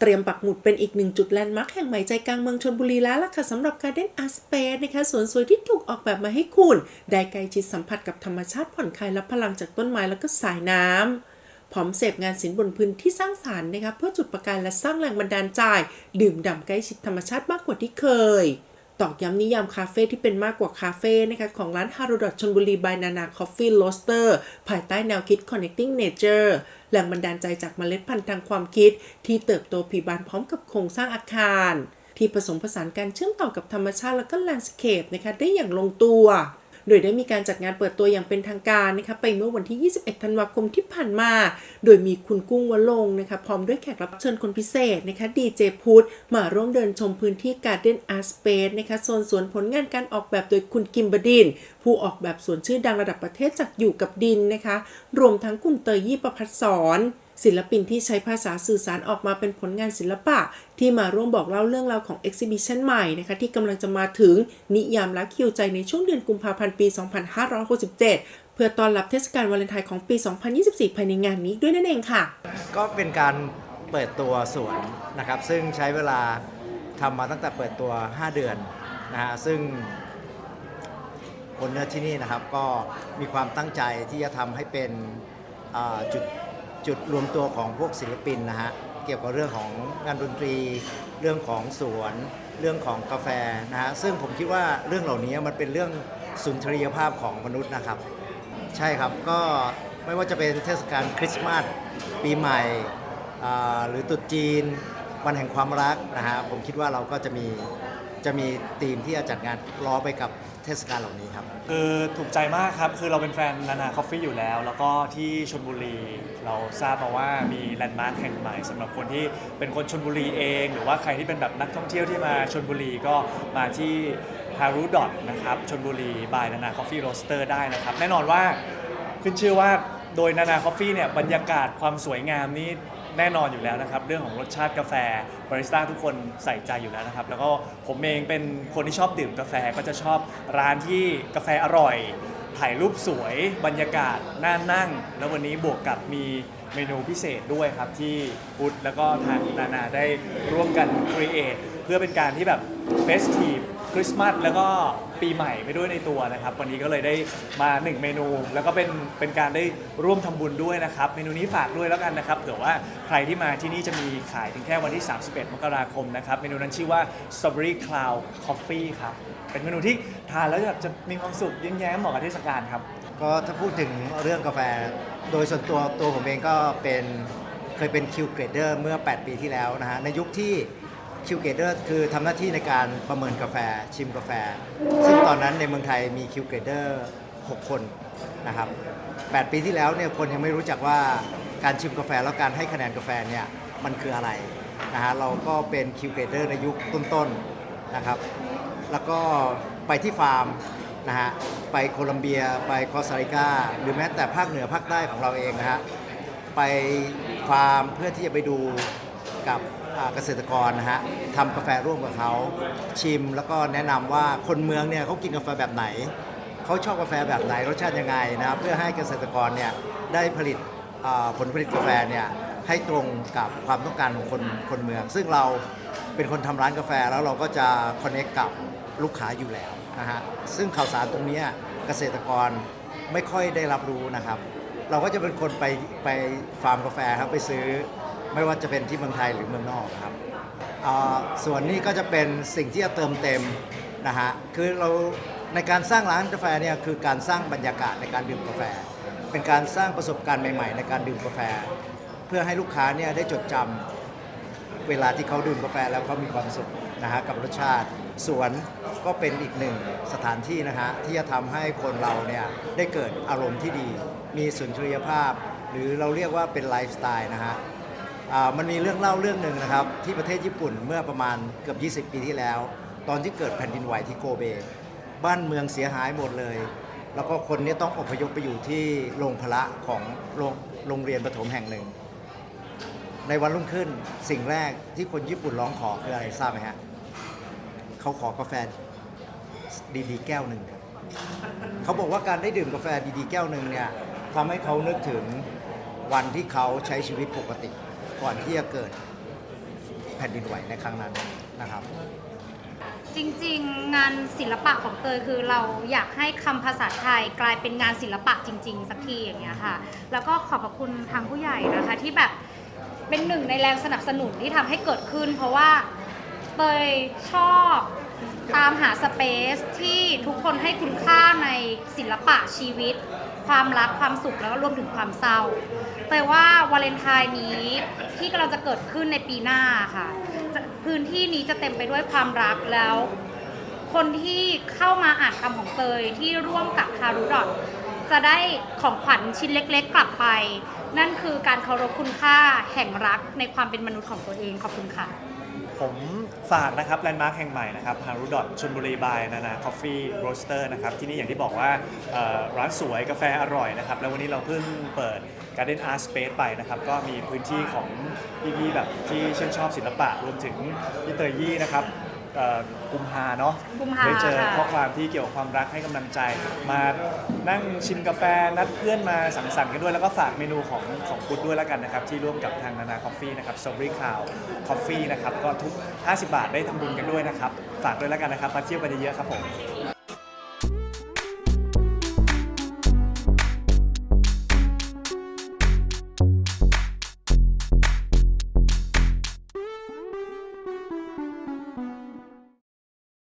เตรียมปักหมุดเป็นอีกหนึ่งจุดแลนด์มาร์คแห่งใหม่ใจกลางเมืองชนบุรีแล้วล่ะค่ะสำหรับ Garden Art Space นะคะสวนสวยที่ถูกออกแบบมาให้คุณ ได้ใกล้ชิดสัมผัสกับธรรมชาติผ่อนคลายรับพลังจากต้นไม้แล้วก็สายน้ำพร้อมเสพงานศิลป์บนพื้นที่สร้างสารรค์นะคะเพื่อจุดประกายและสร้างแรงบันดาลใจ ดื่มด่ำใกล้ชิดธรรมชาติมากกว่าที่เคย ตอกย้ำนิยามคาเฟ่ที่เป็นมากกว่าคาเฟ่นะคะของร้านฮารุดอทชนบุรีบายนานาคอฟฟี่โรสเตอร์ภายใต้แนวคิด Connecting Nature แหล่งบันดาลใจจากเมล็ดพันธุ์ทางความคิด ที่เติบโตผีบานพร้อมกับโครงสร้างอาคาร ที่ผสมผสานการเชื่อมต่อกับธรรมชาติและก็แลนด์สเคปนะคะได้อย่างลงตัว โดยได้มีการจัดงานเปิดตัวอย่างเป็นทางการนะคะไปเมื่อวันที่ 21 ธันวาคมที่ผ่านมา โดยมีคุณกุ้งวลงนะคะพร้อมด้วยแขกรับเชิญคนพิเศษนะคะดีเจพุทธมาร่วมเดินชมพื้นที่ Garden Art Space นะคะโซนสวนผลงานการออกแบบโดยคุณกิมบดิน ผู้ออกแบบสวนชื่อดังระดับประเทศจากอยู่กับดินนะคะ รวมทั้งคุณเตยยี่ประพัฒสอน ศิลปินที่ใช้ภาษาสื่อสารออกมาเป็นผลงานศิลปะ ที่มาร่วมบอกเล่าเรื่องราวของ Exhibition ใหม่นะคะที่กำลังจะมาถึงนิยามและคิวใจในช่วงเดือนกุมภาพันธ์ปี 2567เพื่อต้อนรับเทศกาลวาเลนไทน์ของปี 2024 ภายในงานนี้ด้วยนั่นเองค่ะ ก็เป็นการเปิดตัวสวนนะครับ ซึ่งใช้เวลาทำมาตั้งแต่เปิดตัว 5 เดือนนะฮะ ซึ่งคนเนื้อที่นี่นะครับก็มีความตั้งใจที่จะทำให้เป็นจุด จุดรวมตัวของพวกศิลปินนะฮะเกี่ยวกับเรื่องของงานดนตรี เรื่องของสวน เรื่องของกาแฟนะฮะซึ่งผมคิดว่าเรื่องเหล่านี้มันเป็นเรื่องสุนทรียภาพของมนุษย์นะครับ ใช่ครับก็ไม่ว่าจะเป็นเทศกาลคริสต์มาสปีใหม่หรือตรุษจีน วันแห่งความรักนะฮะผมคิดว่าเราก็จะมี จะมีธีมที่จะจัดงานล้อไปกับเทศกาลเหล่านี้ครับ คือถูกใจมากครับ คือเราเป็นแฟนนานาคอฟฟี่อยู่แล้ว แล้วก็ที่ชนบุรีเราทราบมาว่ามีแลนด์มาร์คแห่งใหม่สำหรับคนที่เป็นคนชนบุรีเอง หรือว่าใครที่เป็นแบบนักท่องเที่ยวที่มาชนบุรีก็มาที่ฮารุดอทนะครับชนบุรีบายนานาคอฟฟี่โรสเตอร์ได้นะครับ แน่นอนว่าขึ้นชื่อว่าโดยนานาคอฟฟี่เนี่ยบรรยากาศความสวยงามนี้ แน่นอนอยู่แล้วนะครับ เรื่องของรสชาติกาแฟบาริสต้าทุกคนใส่ใจอยู่แล้วนะครับ แล้วก็ผมเองเป็นคนที่ชอบดื่มกาแฟก็จะชอบร้านที่กาแฟอร่อย ถ่ายรูปสวยบรรยากาศน่านั่ง แล้ววันนี้บวกกับมีเมนูพิเศษด้วยครับ ที่พุทธแล้วก็ทางนานาได้ร่วมกันครีเอทเพื่อเป็นการที่แบบเฟสทีฟ คริสต์มาสแล้วก็ปีใหม่ไปด้วยในตัวนะครับ วันนี้ก็เลยได้มา 1 เมนู แล้วก็เป็นเป็นการได้ร่วมทำบุญด้วยนะครับ เมนูนี้ฝากด้วยแล้วกันนะครับเผื่อว่าใครที่มาที่นี่จะมีขายถึงแค่วันที่ 31 มกราคมนะครับ เมนูนั้นชื่อว่า strawberry cloud coffee ครับ เป็นเมนูที่ทานแล้วแบบจะมีความสุขยิ้มแย้มเหมาะกับเทศกาลครับ ก็ถ้าพูดถึงเรื่องกาแฟ โดยส่วนตัวตัวผมเองก็เป็นเคยเป็นคิวเกรดเดอร์เมื่อ 8 ปีที่แล้วนะฮะ ในยุคที่ คิวเกเดอร์คือทำหน้าที่ในการประเมินกาแฟชิมกาแฟ ซึ่งตอนนั้นในเมืองไทยมีคิวเกเดอร์6คนนะครับ8ปีที่แล้วเนี่ยคนยังไม่รู้จักว่าการชิมกาแฟแล้วการให้คะแนนกาแฟเนี่ยมันคืออะไรนะฮะเราก็เป็นคิวเกเดอร์ในยุคต้นๆนะครับ แล้วก็ไปที่ฟาร์มนะฮะไปโคลัมเบีย ไปคอสตาริกาหรือแม้แต่ภาคเหนือภาคใต้ของเราเองนะฮะไปฟาร์มเพื่อที่จะไปดูกับ เกษตรกรนะฮะทำกาแฟร่วมกับเขาชิมแล้วก็แนะนำว่าคนเมืองเนี่ยเขากินกาแฟแบบไหน เขาชอบกาแฟแบบไหนรสชาติยังไงนะครับเพื่อให้เกษตรกรเนี่ยได้ผลิตอ่าผลผลิตกาแฟเนี่ยให้ตรงกับความต้องการของคนคนเมือง ซึ่งเราเป็นคนทำร้านกาแฟแล้วเราก็จะคอนเน c กับลูกค้าอยู่แล้วนะฮะซึ่งข่าวสารตรงเนี้ยเกษตรกรไม่ค่อยได้รับรู้นะครับ เราก็จะเป็นคนไปไปฟาร์มกาแฟครับไปซื้อ ไม่ว่าจะเป็นที่เมืองไทยหรือเมืองนอกครับส่วนนี้ก็จะเป็นสิ่งที่จะเติมเต็มนะฮะคือเราในการสร้างร้านกาแฟเนี่ยคือการสร้างบรรยากาศในการดื่มกาแฟ เป็นการสร้างประสบการณ์ใหม่ๆ ในการดื่มกาแฟ เพื่อให้ลูกค้าเนี่ยได้จดจำเวลาที่เขาดื่มกาแฟแล้วเขามีความสุขนะฮะกับรสชาติสวนก็เป็นอีกหนึ่งสถานที่นะฮะที่จะทำให้คนเราเนี่ยได้เกิดอารมณ์ที่ดี มีสุนทรียภาพ หรือเราเรียกว่าเป็นไลฟ์สไตล์นะฮะ อ่ามันมีเรื่องเล่าเรื่องหนึ่งนะครับ ที่ประเทศญี่ปุ่นเมื่อประมาณเกือบ 20 ปีที่แล้ว ตอนที่เกิดแผ่นดินไหวที่โกเบ บ้านเมืองเสียหายหมดเลย แล้วก็คนนี้ต้องอพยพไปอยู่ที่โรงพละของโรงโรงเรียนประถมแห่งหนึ่ง ในวันรุ่งขึ้นสิ่งแรกที่คนญี่ปุ่นร้องขอคืออะไรทราบไหมฮะเขาขอกาแฟดีๆแก้วหนึ่งครับเขาบอกว่าการได้ดื่มกาแฟดีๆแก้วหนึ่งเนี่ยทำให้เขานึกถึงวันที่เขาใช้ชีวิตปกติ ก่อนที่จะเกิดแผ่นดินไหวในครั้งนั้นนะครับ จริงๆ งานศิลปะของเตยคือเราอยากให้คำภาษาไทยกลายเป็นงานศิลปะจริง ๆ สักทีอย่างเงี้ยค่ะ แล้วก็ขอบพระคุณทางผู้ใหญ่นะคะที่แบบเป็นหนึ่งในแรงสนับสนุนที่ทำให้เกิดขึ้น เพราะว่าเตยชอบตามหาสเปซที่ทุกคนให้คุณค่าในศิลปะชีวิต ความรักความสุขแล้วก็รวมถึงความเศร้า เตยว่าวาเลนไทน์นี้ที่กำลังจะเกิดขึ้นในปีหน้าค่ะจะพื้นที่นี้จะเต็มไปด้วยความรักแล้ว คนที่เข้ามาอ่านคำของเตยที่ร่วมกับคารุดอทจะได้ของขวัญชิ้นเล็กๆ กลับไป นั่นคือการเคารพคุณค่าแห่งรักในความเป็นมนุษย์ของตัวเองขอบคุณค่ะ ผมฝากนะครับแลนด์มาร์คแห่งใหม่นะครับฮารุดอทชนบุรีบายนานาคอฟฟี่โรสเตอร์นะครับที่นี่อย่างที่บอกว่าเอ่อร้านสวยกาแฟอร่อยนะครับ แล้ววันนี้เราเพิ่งเปิด Garden Art Space ไปนะครับ ก็มีพื้นที่ของพี่ๆแบบที่ชื่นชอบศิลปะรวมถึงพี่เตยยี่นะครับ เอ่อกุมภาเนาะกุมภาได้เจอค่ะ ข้อความที่เกี่ยวกับความรักให้กำลังใจ มานั่งชิมกาแฟนัดเพื่อนมาสังสรรค์กันด้วยแล้วก็ฝากเมนูของของกุดด้วยแล้วกันนะครับ ที่ร่วมกับทางนานาคอฟฟี่นะครับ s t r a w b e r r y Cloud Coffee นะครับก็ทุก 50 บาทได้ทำบุญกันด้วยนะครับ ฝากด้วยแล้วกันนะครับมาเที่ยวกันเยอะๆครับผม